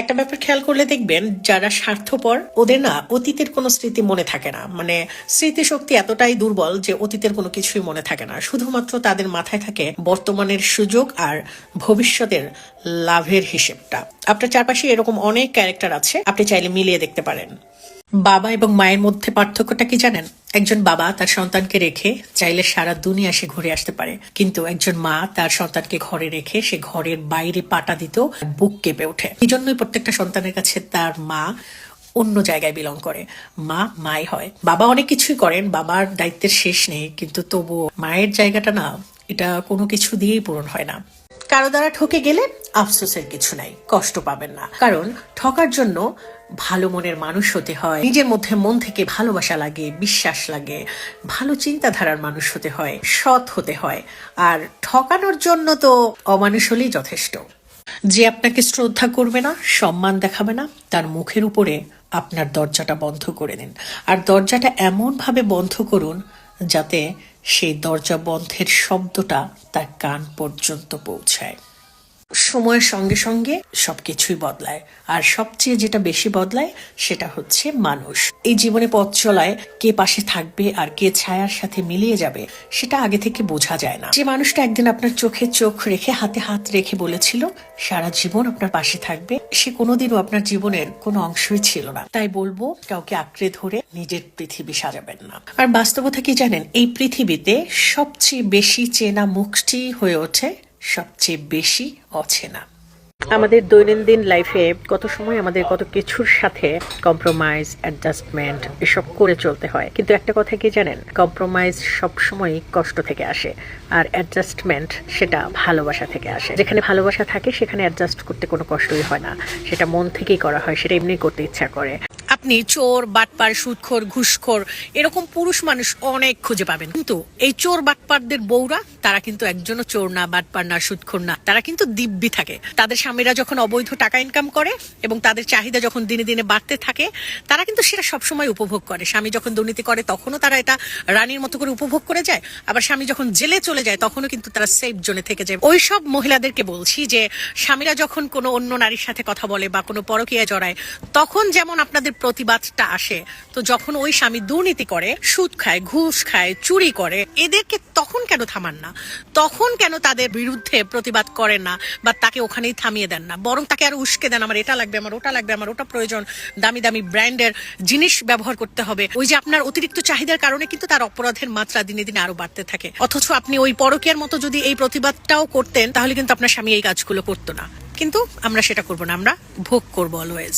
একটা ব্যাপার খেয়াল করলে দেখবেন, যারা স্বার্থপর, ওদের না অতীতের কোনো স্মৃতি মনে থাকে না। মানে স্মৃতিশক্তি এতটাই দুর্বল যে অতীতের কোনো কিছুই মনে থাকে না। শুধুমাত্র তাদের মাথায় থাকে বর্তমানের সুযোগ আর ভবিষ্যতের লাভের হিসেবটা। আপনার চারপাশে এরকম অনেক ক্যারেক্টার আছে, আপনি চাইলে মিলিয়ে দেখতে পারেন। বাবা এবং মায়ের মধ্যে পার্থক্যটা কি জানেন? একজন বাবা তার সন্তানকে রেখে চাইলে সারা দুনিয়া সে ঘুরে আসতে পারে। কিন্তু একজন মা তার সন্তানকে ঘরে রেখে সে ঘরের বাইরে পাটা দিত বুক কেঁপে ওঠে। এই জন্যই প্রত্যেকটা সন্তানের কাছে তার মা অন্য জায়গায় বিলং করে। মা, মাই হয়। বাবা অনেক কিছুই করেন, বাবার দায়িত্বের শেষ নেই। কিন্তু তবু মায়ের জায়গাটা না, এটা কোনো কিছু দিয়েই পূরণ হয় না। কারও দ্বারা ঠকে গেলে আফসোসের কিছু নাই, কষ্ট পাবেন না। কারণ ঠকার জন্য ভালো মনের মানুষ হতে হয়, নিজের মধ্যে মন থেকে ভালোবাসা লাগে, বিশ্বাস লাগে, ভালো চিন্তাধারার মানুষ হতে হয়, সৎ হতে হয়। আর ঠকানোর জন্য তো অমানুষ হলেই যথেষ্ট। যে আপনাকে শ্রদ্ধা করবে না, সম্মান দেখাবে না, তার মুখের উপরে আপনার দরজাটা বন্ধ করে দিন। আর দরজাটা এমনভাবে বন্ধ করুন যাতে সেই দরজা বন্ধের শব্দটা তার কান পর্যন্ত পৌঁছায়। সময়ের সঙ্গে সঙ্গে সবকিছুই বদলায়। আর সবচেয়ে যেটা বেশি বদলায় সেটা হচ্ছে মানুষ। এই জীবনে পথ চলায় কে পাশে থাকবে আর কে ছায়ার সাথে মিলিয়ে যাবে, সেটা আগে থেকে বোঝা যায় না। যে মানুষটা একদিন আপনার চোখে চোখ রেখে, হাতে হাত রেখে বলেছিল, সারা জীবন আপনার পাশে থাকবে, সে কোনোদিনও আপনার জীবনের কোনো অংশই ছিল না। তাই বলব, কাউকে আঁকড়ে ধরে নিজের পৃথিবী সাজাবেন না। আর বাস্তবতা কি জানেন? এই পৃথিবীতে সবচেয়ে বেশি চেনা মুখটি হয়ে ওঠে সবচেয়ে বেশি অচেনা। আমাদের দৈনন্দিন লাইফে কত সময় আমাদের কত কিছুর সাথে কম্প্রোমাইজ অ্যাডজাস্টমেন্ট এসব করে চলতে হয়। কিন্তু একটা কথা কি জানেন? কম্প্রোমাইজ সবসময় কষ্ট থেকে আসে আর অ্যাডজাস্টমেন্ট সেটা ভালোবাসা থেকে আসে। যেখানে ভালোবাসা থাকে সেখানে অ্যাডজাস্ট করতে কোনো কষ্টই হয় না। সেটা মন থেকেই করা হয়, সেটা এমনি করতে ইচ্ছা করে। আপনি চোর, বাটপার সুদখোর ঘুষখোর, এরকম পুরুষ মানুষ অনেক খুঁজে পাবেন। কিন্তু এই চোর, বাটপারদের বউরা, তারা কিন্তু একজনও চোর না, বাটপার না সুদখোর না। তারা কিন্তু দিব্যি থাকে। তাদের স্বামীরা যখন অবৈধ টাকা ইনকাম করে এবং তাদের চাহিদা যখন দিনে দিনে বাড়তে থাকে, তারা কিন্তু সেটা সবসময় উপভোগ করে। স্বামী যখন দুর্নীতি করে, তখনও তারা এটা রানীর মতো করে উপভোগ করে যায়। আবার স্বামী যখন জেলে চলে যায়, তখনও কিন্তু তারা সেফ জোনে থেকে যায়। ওই সব মহিলাদেরকে বলছি যে, স্বামীরা যখন কোনো অন্য নারীর সাথে কথা বলে বা কোনো পরকীয়া জড়ায়, তখন যেমন আপনাদের প্রতিবাদটা আসে। তো যখন ওই স্বামী দুর্নীতি করে, সুদ খায়, ঘুষ খায়, চুরি করে, এদেরকে তখন কেন থামান না? তখন কেন তাদের বিরুদ্ধে প্রতিবাদ করেন না বা তাকে ওখানেই থামিয়ে দেন না? বরং তাকে আরও উস্কে দেন, আমার এটা লাগবে, আমার ওটা লাগবে, আমার ওটা প্রয়োজন, দামি দামি ব্র্যান্ডের জিনিস ব্যবহার করতে হবে। ওই যে আপনার অতিরিক্ত চাহিদার কারণে কিন্তু তার অপরাধের মাত্রা দিনে দিনে আরও বাড়তে থাকে। অথচ আপনি ওই পরকীয়ার মতো যদি এই প্রতিবাদটাও করতেন, তাহলে কিন্তু আপনার স্বামী এই কাজগুলো করতো না। কিন্তু আমরা সেটা করব না, আমরা ভোগ করব অলওয়েজ